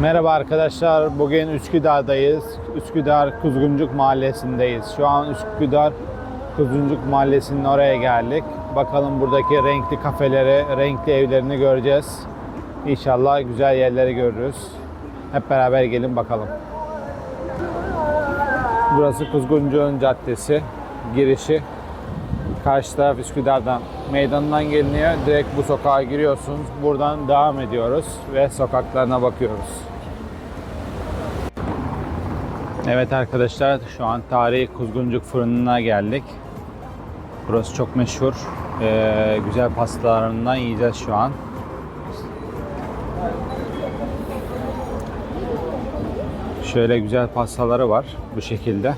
Merhaba arkadaşlar. Bugün Üsküdar'dayız. Üsküdar Kuzguncuk Mahallesi'ndeyiz. Şu an Üsküdar Kuzguncuk Mahallesi'nin oraya geldik. Bakalım buradaki renkli kafeleri, renkli evlerini göreceğiz. İnşallah güzel yerleri görürüz. Hep beraber gelin bakalım. Burası Kuzguncuk'un caddesi. Girişi. Karşı taraf Üsküdar'dan meydanından geliniyor. Direkt bu sokağa giriyorsunuz. Buradan devam ediyoruz ve sokaklarına bakıyoruz. Evet arkadaşlar şu an tarihi Kuzguncuk fırınına geldik. Burası çok meşhur. Ee, güzel pastalarından yiyeceğiz şu an. Şöyle güzel pastaları var bu şekilde.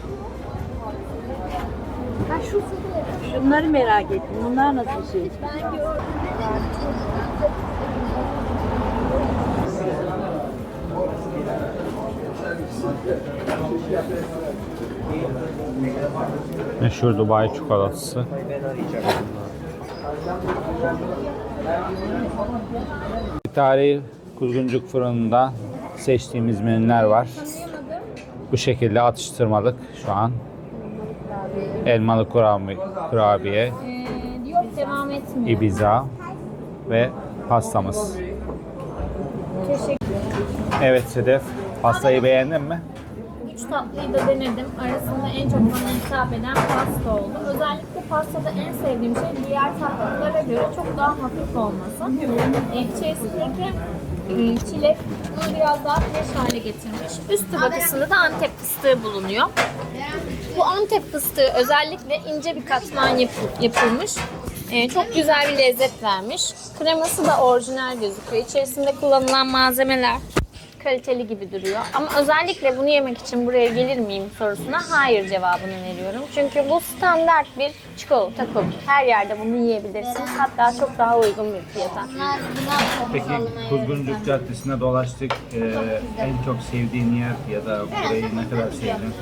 Şunları merak ettim. Bunlar nasıl şey? Meşhur Dubai çikolatası. Tarihi Kuzguncuk fırınında seçtiğimiz menüler var. Bu şekilde atıştırmalık şu an. Elmalı kurabiye, kurabiye yok devam etmiyor. Ibiza ve pastamız. Teşekkür Evet Sedef, pastayı beğendin mi? Üç tatlıyı da denedim. Arasında en çok bana hitap eden pasta oldu. Özellikle pastada en sevdiğim şey diğer tatlılara göre çok daha hafif olması. Ee, içerisindeki e, çilek bunu biraz daha fresh hale getirmiş. Üst tabakasında da Antep fıstığı bulunuyor. Bu Antep fıstığı özellikle ince bir katman yap- yapılmış. Ee, çok güzel bir lezzet vermiş. Kreması da orijinal gözüküyor. İçerisinde kullanılan malzemeler kaliteli gibi duruyor. Ama özellikle bunu yemek için buraya gelir miyim sorusuna hayır cevabını veriyorum. Çünkü bu standart bir çikolata kup. Her yerde bunu yiyebilirsiniz. Hatta çok daha uygun bir fiyata. Peki Kuzguncuk Caddesi'nde dolaştık. Ee, en çok sevdiğin yer ya da burayı ne kadar sevdin?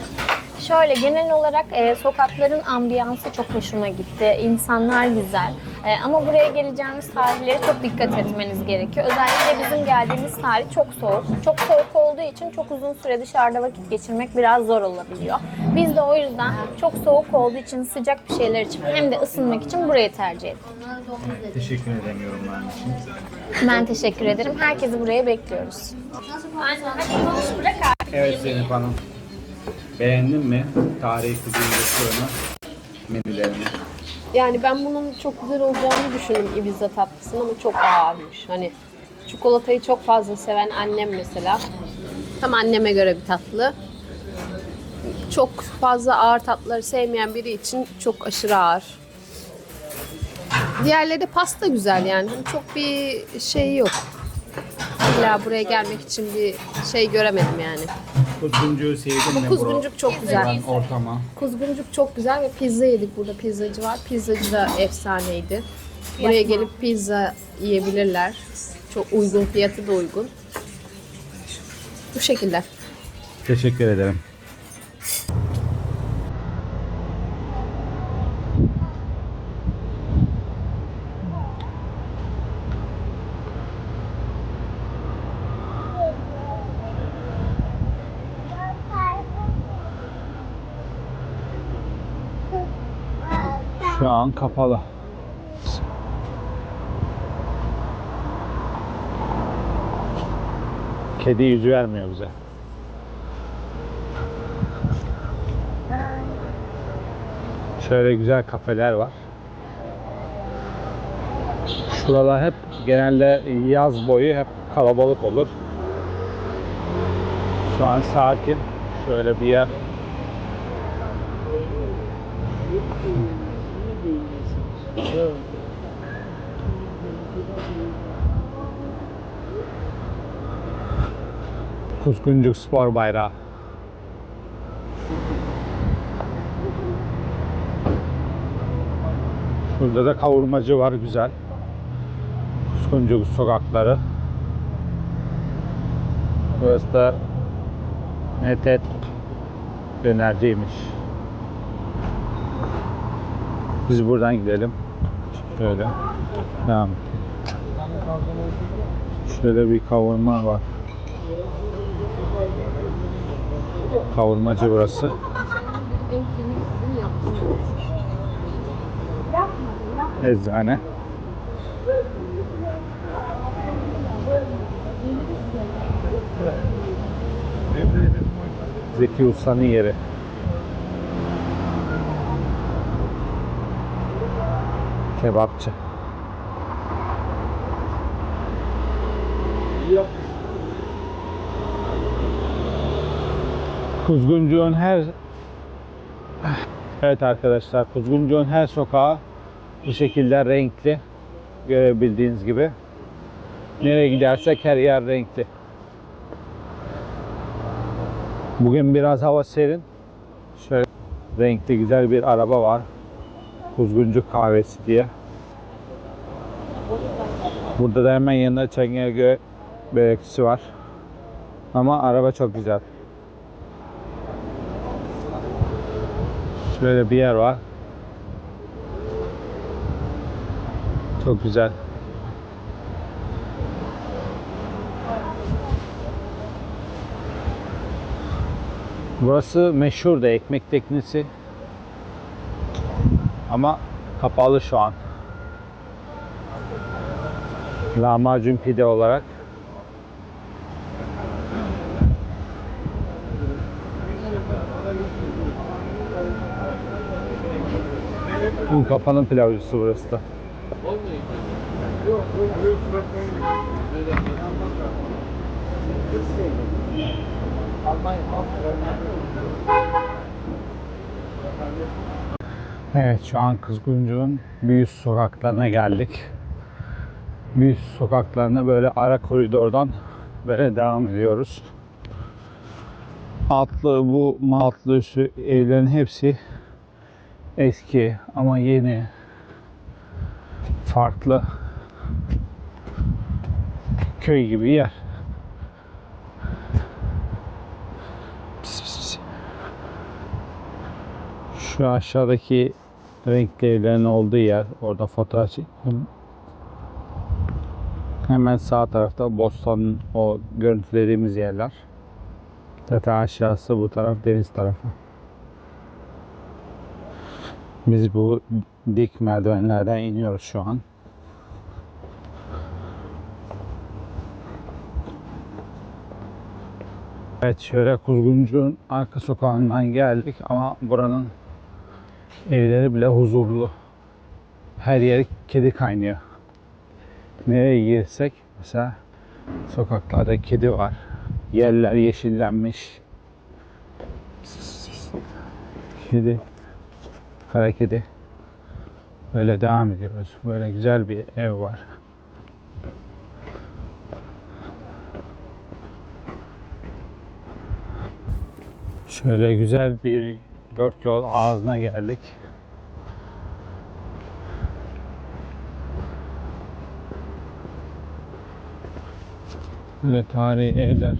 Şöyle genel olarak e, sokakların ambiyansı çok hoşuma gitti. İnsanlar güzel. E, ama buraya geleceğimiz tarihlere çok dikkat etmeniz gerekiyor. Özellikle bizim geldiğimiz tarih çok soğuk. Çok soğuk olduğu için çok uzun süre dışarıda vakit geçirmek biraz zor olabiliyor. Biz de o yüzden çok soğuk olduğu için sıcak bir şeyler içip hem de ısınmak için burayı tercih ettik. Teşekkür ederim yorumların için. Ben teşekkür ederim. Herkesi buraya bekliyoruz. Evet Zeynep Hanım. Beğendin mi tarihi Kuzguncuk fırını menülerini? Yani ben bunun çok güzel olacağını düşündüm Ibiza tatlısının ama çok ağırmış. Hani çikolatayı çok fazla seven annem mesela. Tam anneme göre bir tatlı. Çok fazla ağır tatlıları sevmeyen biri için çok aşırı ağır. Diğerleri de pasta güzel yani. Hani Çok bir şey yok. İlla buraya gelmek için bir şey göremedim yani. Kuzguncuk'u sevdin mi? Kuzguncuk çok güzel. Buranın ortama. Kuzguncuk çok güzel ve pizza yedik burada pizzacı var. Pizzacı da efsaneydi. Buraya gelip pizza yiyebilirler. Çok uygun, fiyatı da uygun. Bu şekilde. Teşekkür ederim. An kapalı. Kedi yüzü vermiyor bize. Şöyle güzel kafeler var. Şuralar hep genelde yaz boyu hep kalabalık olur. Şu an sakin. Şöyle bir yer. Kuzguncuk Spor Bayrağı. Burada da kavurmacı var güzel. Kuzguncuk sokakları. Burası da Metet dönerciymiş. Biz buradan gidelim. Şöyle. Tamam. Şöyle bir kavurma var. Kavurmacı burası. Eczane. Zeki Usta'nın yeri. Kebapçı. Kuzguncuğun her Evet arkadaşlar Kuzguncuğun her sokağı bu şekilde renkli görebildiğiniz gibi. Nereye gidersek her yer renkli. Bugün biraz hava serin. Şöyle renkli güzel bir araba var. Kuzguncu kahvesi diye. Burada da hemen yanında Çengelköy börekçisi var. Ama araba çok güzel. Şöyle bir yer var. Çok güzel. Burası meşhur da ekmek teknesi. Ama kapalı şu an. Lahmacun pide olarak. Un kapanın pilavcısı burası da. Evet şu an Kızgıncuğun büyük sokaklarına geldik. Büyük sokaklarına böyle ara koridordan böyle devam ediyoruz. Altlı bu altlı evlerin hepsi eski ama yeni farklı köy gibi yer. Şu aşağıdaki renkli evlerin olduğu yer. Orada fotoğraf çektim. Hemen sağ tarafta Boston'un o görüntülediğimiz yerler. Zaten aşağısı bu taraf deniz tarafı. Biz bu dik merdivenlerden iniyoruz şu an. Evet şöyle Kuzguncu'nun arka sokağından geldik ama buranın evleri bile huzurlu. Her yer kedi kaynıyor. Nereye girsek mesela sokaklarda kedi var. Yerler yeşillenmiş. Kedi. Kara kedi. Böyle devam ediyoruz. Böyle güzel bir ev var. Şöyle güzel bir dört yol ağzına geldik. Böyle tarihi evler.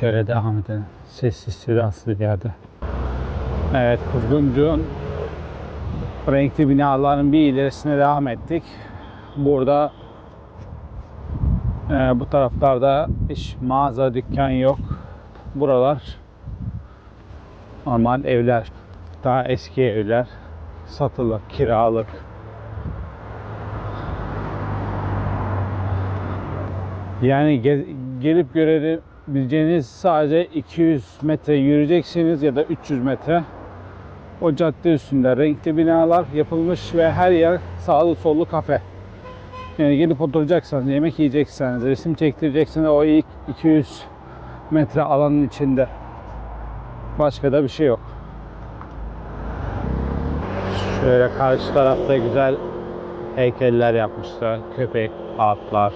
Şöyle devam edelim. Sessiz sedasız yerde. Evet Kuzguncuğun renkli binaların bir ilerisine devam ettik. Burada e, bu taraflarda hiç mağaza, dükkan yok. Buralar normal evler. Daha eski evler. Satılık, kiralık. Yani ge- gelip görebileceğiniz sadece 200 metre yürüyeceksiniz ya da 300 metre. O cadde üstünde renkli binalar yapılmış ve her yer sağlı sollu kafe. Yani gelip oturacaksanız, yemek yiyecekseniz, resim çektirecekseniz o ilk 200 metre alanın içinde. Başka da bir şey yok. Şöyle karşı tarafta güzel heykeller yapmışlar. Köpek, atlar.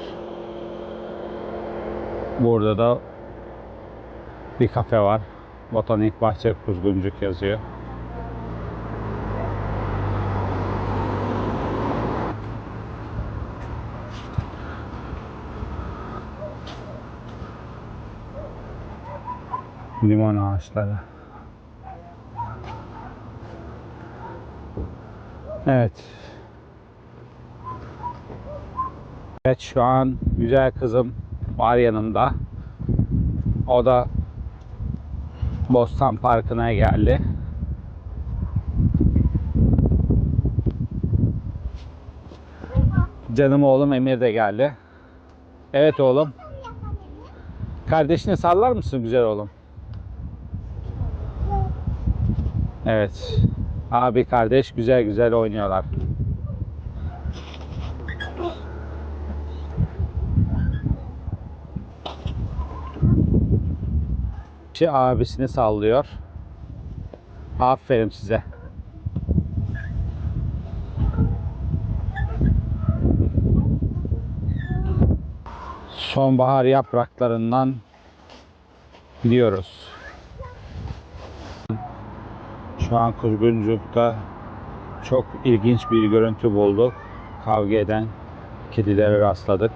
Burada da bir kafe var. Botanik Bahçe Kuzguncuk yazıyor. Limon ağaçları. Evet. Evet şu an güzel kızım var yanımda. O da Bostan Parkı'na geldi. Canım oğlum Emir de geldi. Evet oğlum. Kardeşini sallar mısın güzel oğlum? Evet. Abi kardeş güzel güzel oynuyorlar. Şey abisini sallıyor. Aferin size. Sonbahar yapraklarından gidiyoruz. Şu an Kuzguncuk'ta çok ilginç bir görüntü bulduk. Kavga eden kedilere rastladık.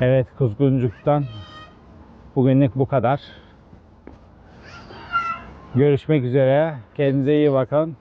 Evet Kuzguncuk'tan bugünlük bu kadar. Görüşmek üzere. Kendinize iyi bakın.